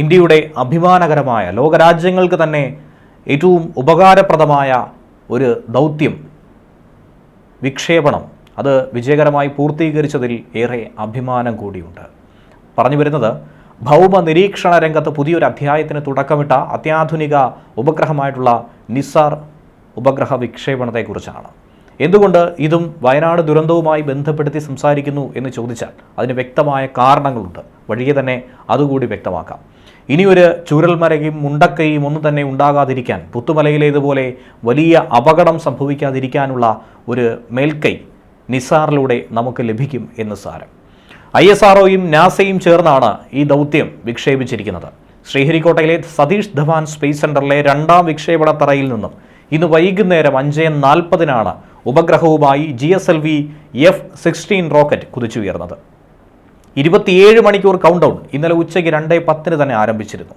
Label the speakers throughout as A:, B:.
A: ഇന്ത്യയുടെ അഭിമാനകരമായ ലോകരാജ്യങ്ങൾക്ക് തന്നെ ഏറ്റവും ഉപകാരപ്രദമായ ഒരു ദൗത്യം വിക്ഷേപണം. അത് വിജയകരമായി പൂർത്തീകരിച്ചതിൽ ഏറെ അഭിമാനം കൂടിയുണ്ട്. പറഞ്ഞു വരുന്നത് ഭൗമ നിരീക്ഷണ രംഗത്ത് പുതിയൊരു അധ്യായത്തിന് തുടക്കമിട്ട അത്യാധുനിക ഉപഗ്രഹമായിട്ടുള്ള നിസാർ ഉപഗ്രഹ വിക്ഷേപണത്തെക്കുറിച്ചാണ്. എന്തുകൊണ്ട് ഇതും വയനാട് ദുരന്തവുമായി ബന്ധപ്പെടുത്തി സംസാരിക്കുന്നു എന്ന് ചോദിച്ചാൽ അതിന് വ്യക്തമായ കാരണങ്ങളുണ്ട്. വഴിയെ തന്നെ അതുകൂടി വ്യക്തമാക്കാം. ഇനിയൊരു ചൂരൽമരയും മുണ്ടക്കയും ഒന്നും തന്നെ ഉണ്ടാകാതിരിക്കാൻ പുത്തുമലയിലേതുപോലെ വലിയ അപകടം സംഭവിക്കാതിരിക്കാനുള്ള ഒരു മേൽക്കൈ നിസാറിലൂടെ നമുക്ക് ലഭിക്കും എന്ന് സാരം. ഐ എസ് ആർഒയും നാസയും ചേർന്നാണ് ഈ ദൗത്യം വിക്ഷേപിച്ചിരിക്കുന്നത്. ശ്രീഹരിക്കോട്ടയിലെ സതീഷ് ധവാൻ സ്പേസ് സെന്ററിലെ രണ്ടാം വിക്ഷേപണ തറയിൽ നിന്നും ഇന്ന് വൈകുന്നേരം അഞ്ച് നാൽപ്പതിനാണ് ഉപഗ്രഹവുമായി G S L V F sixteen rocket കുതിച്ചുയർന്നത്. ഇരുപത്തിയേഴ് മണിക്കൂർ കൗണ്ട് ഡൗൺ ഇന്നലെ ഉച്ചയ്ക്ക് രണ്ടേ പത്തിന് തന്നെ ആരംഭിച്ചിരുന്നു.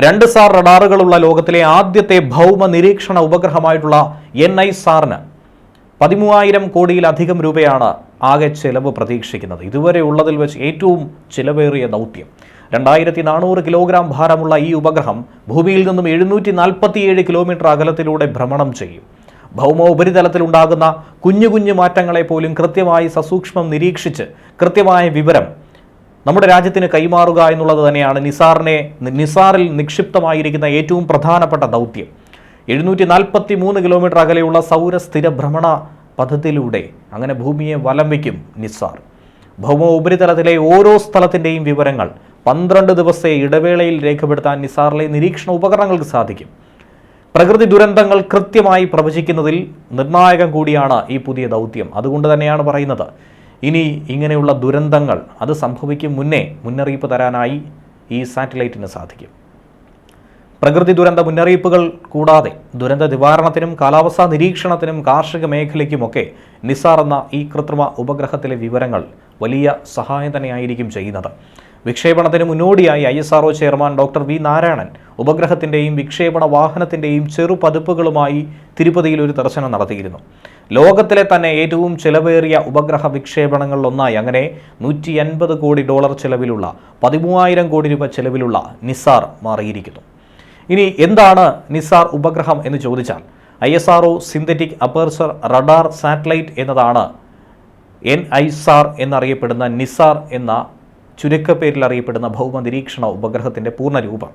A: രണ്ട് സാർ റഡാറുകളുള്ള ലോകത്തിലെ ആദ്യത്തെ ഭൗമ നിരീക്ഷണ ഉപഗ്രഹമായിട്ടുള്ള എൻ ഐ സാറിന് പതിമൂവായിരം കോടിയിലധികം രൂപയാണ് ആകെ ചെലവ് പ്രതീക്ഷിക്കുന്നത്. ഇതുവരെ ഉള്ളതിൽ വെച്ച് ഏറ്റവും ചിലവേറിയ ദൗത്യം. രണ്ടായിരത്തി നാനൂറ് കിലോഗ്രാം ഭാരമുള്ള ഈ ഉപഗ്രഹം ഭൂമിയിൽ നിന്നും എഴുന്നൂറ്റി നാൽപ്പത്തിയേഴ് കിലോമീറ്റർ അകലത്തിലൂടെ ഭ്രമണം ചെയ്യും. ഭൗമ ഉപരിതലത്തിലുണ്ടാകുന്ന കുഞ്ഞു കുഞ്ഞു മാറ്റങ്ങളെ പോലും കൃത്യമായി സസൂക്ഷ്മം നിരീക്ഷിച്ച് കൃത്യമായ വിവരം നമ്മുടെ രാജ്യത്തിന് കൈമാറുക എന്നുള്ളത് തന്നെയാണ് നിസാറിനെ നിസാറിൽ നിക്ഷിപ്തമായിരിക്കുന്ന ഏറ്റവും പ്രധാനപ്പെട്ട ദൗത്യം. എഴുന്നൂറ്റി നാൽപ്പത്തി മൂന്ന് കിലോമീറ്റർ അകലെയുള്ള സൗരസ്ഥിര ഭ്രമണ പദ്ധതിയിലൂടെ അങ്ങനെ ഭൂമിയെ വലം വയ്ക്കും നിസാർ. ഭൗമ ഉപരിതലത്തിലെ ഓരോ സ്ഥലത്തിന്റെയും വിവരങ്ങൾ പന്ത്രണ്ട് ദിവസത്തെ ഇടവേളയിൽ രേഖപ്പെടുത്താൻ നിസാറിലെ നിരീക്ഷണ ഉപകരണങ്ങൾക്ക് സാധിക്കും. പ്രകൃതി ദുരന്തങ്ങൾ കൃത്യമായി പ്രവചിക്കുന്നതിൽ നിർണായകം കൂടിയാണ് ഈ പുതിയ ദൗത്യം. അതുകൊണ്ട് തന്നെയാണ് പറയുന്നത് ഇനി ഇങ്ങനെയുള്ള ദുരന്തങ്ങൾ അത് സംഭവിക്കും മുന്നേ മുന്നറിയിപ്പ് തരാനായി ഈ സാറ്റലൈറ്റിന് സാധിക്കും. പ്രകൃതി ദുരന്ത മുന്നറിയിപ്പുകൾ കൂടാതെ ദുരന്ത നിവാരണത്തിനും കാലാവസ്ഥാ നിരീക്ഷണത്തിനും കാർഷിക മേഖലയ്ക്കുമൊക്കെ നിസാർ എന്ന ഈ കൃത്രിമ ഉപഗ്രഹത്തിലെ വിവരങ്ങൾ വലിയ സഹായം തന്നെയായിരിക്കും ചെയ്യുന്നത്. വിക്ഷേപണത്തിന് മുന്നോടിയായി I S R O chairman doctor V Narayanan ഉപഗ്രഹത്തിന്റെയും വിക്ഷേപണ വാഹനത്തിന്റെയും ചെറുപതിപ്പുകളുമായി തിരുപ്പതിയിൽ ഒരു ദർശനം നടത്തിയിരുന്നു. ലോകത്തിലെ തന്നെ ഏറ്റവും ചിലവേറിയ ഉപഗ്രഹ വിക്ഷേപണങ്ങളിലൊന്നായി അങ്ങനെ നൂറ്റി അൻപത് കോടി ഡോളർ ചിലവിലുള്ള പതിമൂവായിരം കോടി രൂപ ചിലവിലുള്ള നിസാർ മാറിയിരിക്കുന്നു. ഇനി എന്താണ് നിസാർ ഉപഗ്രഹം എന്ന് ചോദിച്ചാൽ I S R synthetic aperture radar satellite എന്നതാണ് എൻ ഐ സാർ എന്നറിയപ്പെടുന്ന നിസാർ എന്ന ചുരുക്കപ്പേരിൽ അറിയപ്പെടുന്ന ഭൗമ നിരീക്ഷണ ഉപഗ്രഹത്തിന്റെ പൂർണരൂപം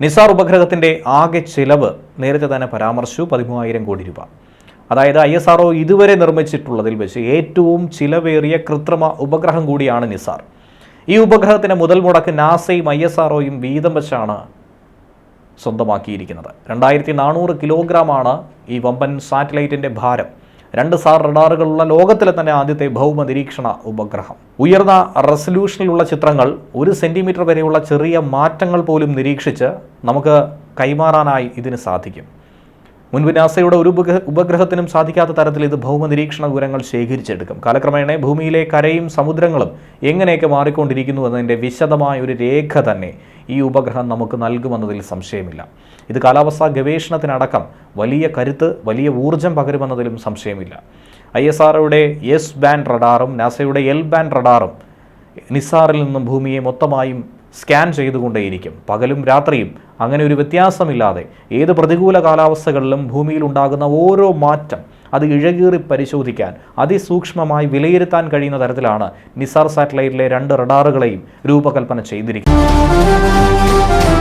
A: നിസാർ ഉപഗ്രഹത്തിന്റെ ആകെ ചിലവ് നേരത്തെ തന്നെ പരാമർശിച്ചു പതിമൂവായിരം കോടി രൂപ. അതായത് ഐ എസ് ആർ ഇതുവരെ നിർമ്മിച്ചിട്ടുള്ളതിൽ വെച്ച് ഏറ്റവും ചിലവേറിയ കൃത്രിമ ഉപഗ്രഹം കൂടിയാണ് നിസാർ. ഈ ഉപഗ്രഹത്തിന് മുതൽ മുടക്ക് നാസയും ഐ എസ് ആർ വീതം വെച്ചാണ് സ്വന്തമാക്കിയിരിക്കുന്നത്. രണ്ടായിരത്തി നാനൂറ് കിലോഗ്രാമാണ് ഈ വമ്പൻ സാറ്റലൈറ്റിന്റെ ഭാരം. രണ്ട് സാർ റഡാറുകളുള്ള ലോകത്തിലെ തന്നെ ആദ്യത്തെ ഭൗമ നിരീക്ഷണ ഉപഗ്രഹം. ഉയർന്ന റെസൊല്യൂഷനിലുള്ള ചിത്രങ്ങൾ ഒരു സെന്റിമീറ്റർ വരെയുള്ള ചെറിയ മാറ്റങ്ങൾ പോലും നിരീക്ഷിച്ച് നമുക്ക് കൈമാറാനായി ഇതിന് സാധിക്കും. മുൻപ് നാസയുടെ ഒരു ഉപഗ്രഹ ഉപഗ്രഹത്തിനും സാധിക്കാത്ത തരത്തിൽ ഇത് ഭൗമ നിരീക്ഷണ വിവരങ്ങൾ ശേഖരിച്ചെടുക്കും. കാലക്രമേണ ഭൂമിയിലെ കരയും സമുദ്രങ്ങളും എങ്ങനെയൊക്കെ മാറിക്കൊണ്ടിരിക്കുന്നു എന്നതിന്റെ വിശദമായ ഒരു രേഖ തന്നെ ഈ ഉപഗ്രഹം നമുക്ക് നൽകുമെന്നതിൽ സംശയമില്ല. ഇത് കാലാവസ്ഥാ ഗവേഷണത്തിനടക്കം വലിയ കരുത്ത് വലിയ ഊർജം പകരുമെന്നതിലും സംശയമില്ല. ഐ എസ് ആർഒയുടെ എസ് ബാൻഡ് റഡാറും നാസയുടെ എൽ ബാൻഡ് റഡാറും നിസാറിൽ നിന്നും ഭൂമിയെ മൊത്തമായും സ്കാൻ ചെയ്തുകൊണ്ടേയിരിക്കും. പകലും രാത്രിയും അങ്ങനെ ഒരു വ്യത്യാസമില്ലാതെ ഏത് പ്രതികൂല കാലാവസ്ഥകളിലും ഭൂമിയിൽ ഉണ്ടാകുന്ന ഓരോ മാറ്റം അത് ഇഴകീറി പരിശോധിക്കാൻ അതിസൂക്ഷ്മമായി വിലയിരുത്താൻ കഴിയുന്ന തരത്തിലാണ് നിസാർ സാറ്റലൈറ്റിലെ രണ്ട് റഡാറുകളെയും രൂപകൽപ്പന ചെയ്തിരിക്കുന്നത്.